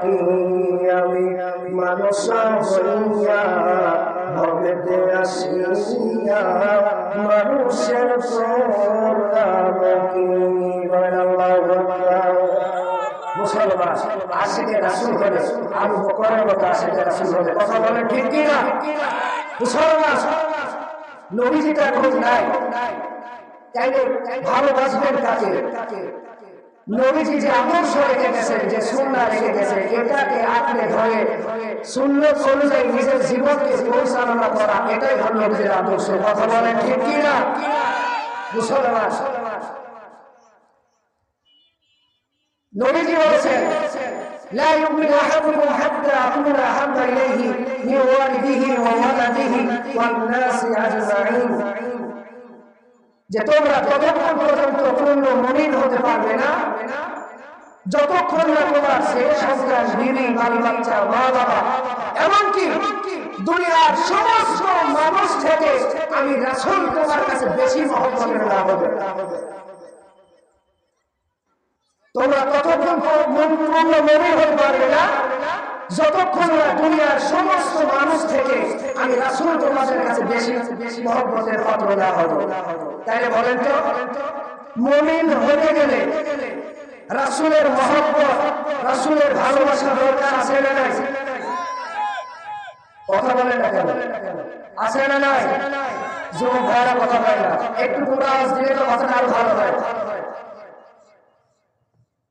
আমি মানুষ হইয়া ভবেতে আসিয়া মানুষের মুসলমান আশিকে রাসুল হলে আবু বকরের মতো আশিকে রাসুল হলে কথা বলেন ঠিক কি না মুসলমান নবীজিটা খোঁজ নাই তাইলে ভালোবাসবেন কাকে নবীজি যে আদর্শ রেখে গেছেন যে সুন্না রেখে গেছে এটাকে আঁকড়ে ধরে শূন্য অনুযায়ী নিজের জীবনকে পরিচালনা করা এটাই হল নবীজির আদর্শ কথা বলেন ঠিক কি না মুসলমান নবীজি বলেছেন لا يؤمن أحدكم حتى أكون أحب إليه من والده وولده والناس أجمعين যে তোমরা ততক্ষণ পর্যন্ত পূর্ণ মমিন হতে পারবে না, যতক্ষণ না তোমার সে সন্তান বিবি বাল বাচ্চা মা বাবা এমনকি দুনিয়ার সমস্ত মানুষ থেকে আমি রাসুল তোমার কাছে বেশি মহব্বতের না হবে। তোমরা ততক্ষণ পূর্ণ মমিন হতে পারবে না যতক্ষণ না দুনিয়ার সমস্ত মানুষ থেকে আমি রাসুল তোমাদের কাছে বেশি মহব্বতের পাত্র না হব তাইলে বলেন তো, মমিন হতে গেলে রাসুলের মহব্বত, রাসুলের ভালোবাসা দরকার আছে না নাই? কথা বলেন না কেন? আছে না নাই? যুবক ভাইরা কথা বলে না। একটু পুরো আওয়াজ দিলে তো কথাটা আরও ভালো হয়।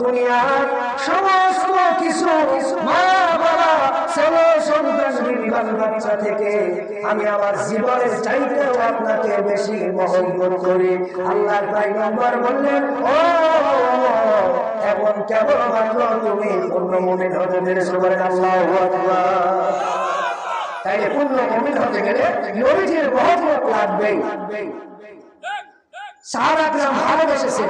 দুনিয়ার সমস্ত কিছু মা বাবা ছেলে আমি আমার জীবনের চাইতেও আপনাকে বেশি মহব্বত করি। আল্লাহর পয়গম্বর বললেন, ও এখন কেবল মাত্র তুমি পূর্ণ মুমিন হতে পেরেছ তাইলে পূর্ণ মুমিন হতে লাগবেই। ভালোবেসেছে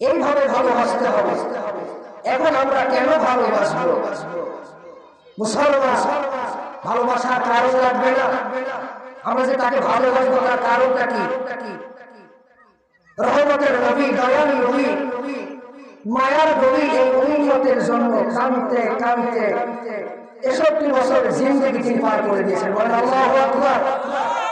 এইভাবে ভালোবাসতে হবে। এখন আমরা কেন মুসলমান, ভালোবাসার কারণ লাগবে না। আমরা যে তাকে ভালোবাসবো তার কারণটা কি? রহমতের নবী, দয়ালু নবী, মায়ার নবী এই উন্নতের জন্য কানতে কানতে তেষট্টি বছর জিন্দগি তিনি পার করে দিয়েছেন। বলেন আল্লাহু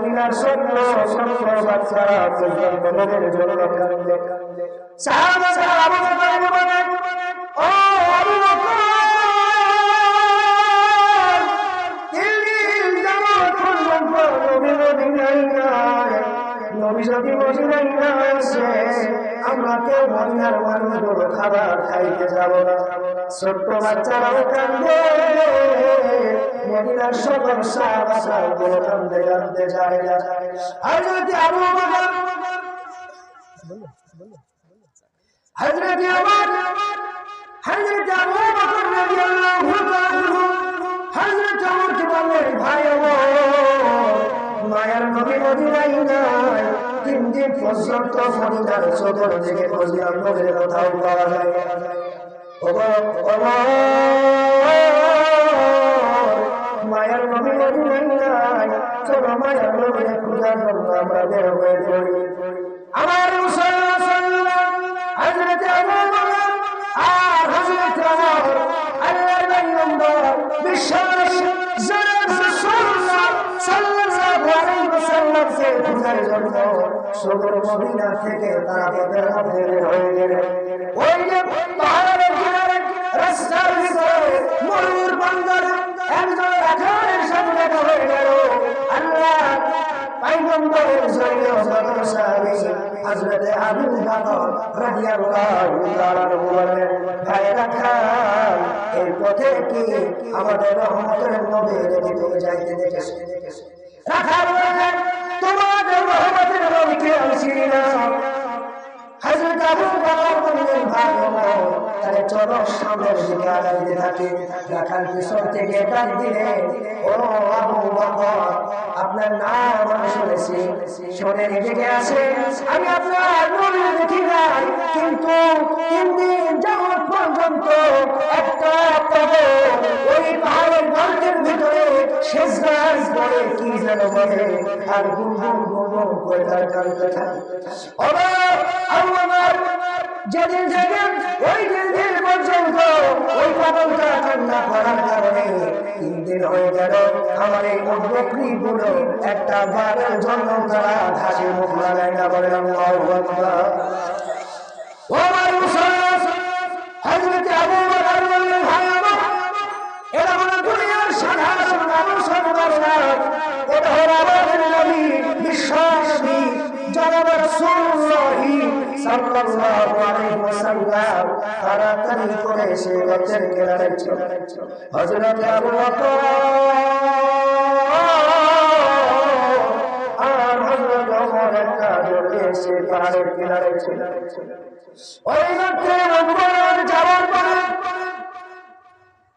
মদিনার সত্য সত্য বাচ্চারা পর্যন্ত জন্য কান্দে নাই। আমরা কেউ মদিনার মানুষগুলো খাবার খাইতে যাব না। ছোট্ট বাচ্চারাও কান্দে মদিনার সকল সাহাবাগুলো কান্দে কান্দে যায়। হযরত আবু বকর, হযরত আমার হযরত আবু বকর রাদিয়াল্লাহু তাআলা হযরত ওমরকে বললেন ভাই ওমর, মায়ার নবী মদিনায় নাই। তিন দিন পর্যন্ত মদিনার সদর থেকে খুঁজলাম নবীর কোথাও পাওয়া যায়। মায়ার নবী নাই চলো মায়ার নবীর খোঁজার জন্য আমরা বের হয়ে পড়ি আমার মুসলমান বকর আর ওমর আল্লাহর পয়গম্বর বিশ্বাস খোঁজার জন্য সদর মদিনা থেকে তারা বের হয়ে গেলেন সাহাবী, হযরত আবু বকর রাদিয়াল্লাহু তাআলা বলেন ভাইরা খান এই পথে কি আমাদের রহমতের নবী রেখে যাইতে দেখেছ? রাখাল বলেন, তোমাদের রহমতের নবীকে আমি চিনি না। আপনার নাম শুনেছি। শুনে নিজেকে আসে আমি আপনার দেখি নাই, কিন্তু তিন দিন যাওয়ার পর্যন্ত একটা ওই পাহাড়ের গর্তের ভিতরে শেষ যেন বলে, আর গুন গুন গুন গুন করে তার কানতে থাকে। অবাক আল্লাহ যেদিন থেকে ওই দিন দিন পর্যন্ত ওই পাগলটা কান্না করার কারণে তিন দিন হয়ে গেল। আমার এই বকরি গুলো একটা বারের জন্য তারা ঘাসে মুখ লাগায় না বলে না এটা হলো আমাদের নবী বিশ্বনবী জনাব রাসূলুল্লাহি সাল্লাল্লাহু আলাইহি ওয়াসাল্লাম তাড়াতাড়ি করে সে গছের কিনারে চলে হযরত আবু যাওয়ার পরে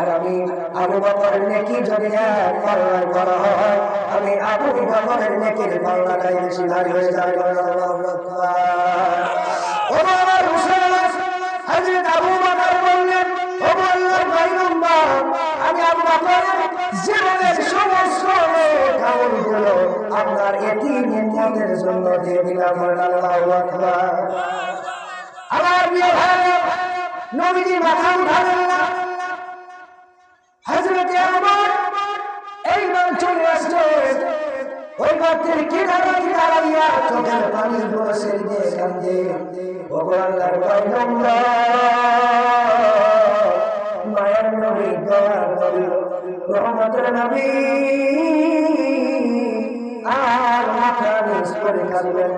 আর আমি আবু বকরের নেকি যদি এক কল্যাণ করা হয়, আমি আবু বকরের নেকির কল্যাণটাই বেশি ভারী হয়ে যাবে। আমি আবু বকরের জীবনের সমস্ত আমলগুলো আপনার এতিম উম্মতের জন্য দিয়ে দিলাম। আল্লাহু আমার প্রিয় ভাই, নবীজি মাথা উঠালেন না। হযরতে আমার এইবার চলে আসছে। ওই বাতির কিনারে দাঁড়াইয়া চোখের পানি বসে দিয়ে কান্দে পয়গম্বর মায়ের নবী দয়ার নবী রহমতের নবী। আর মাথা নিচ করে কাঁদবেন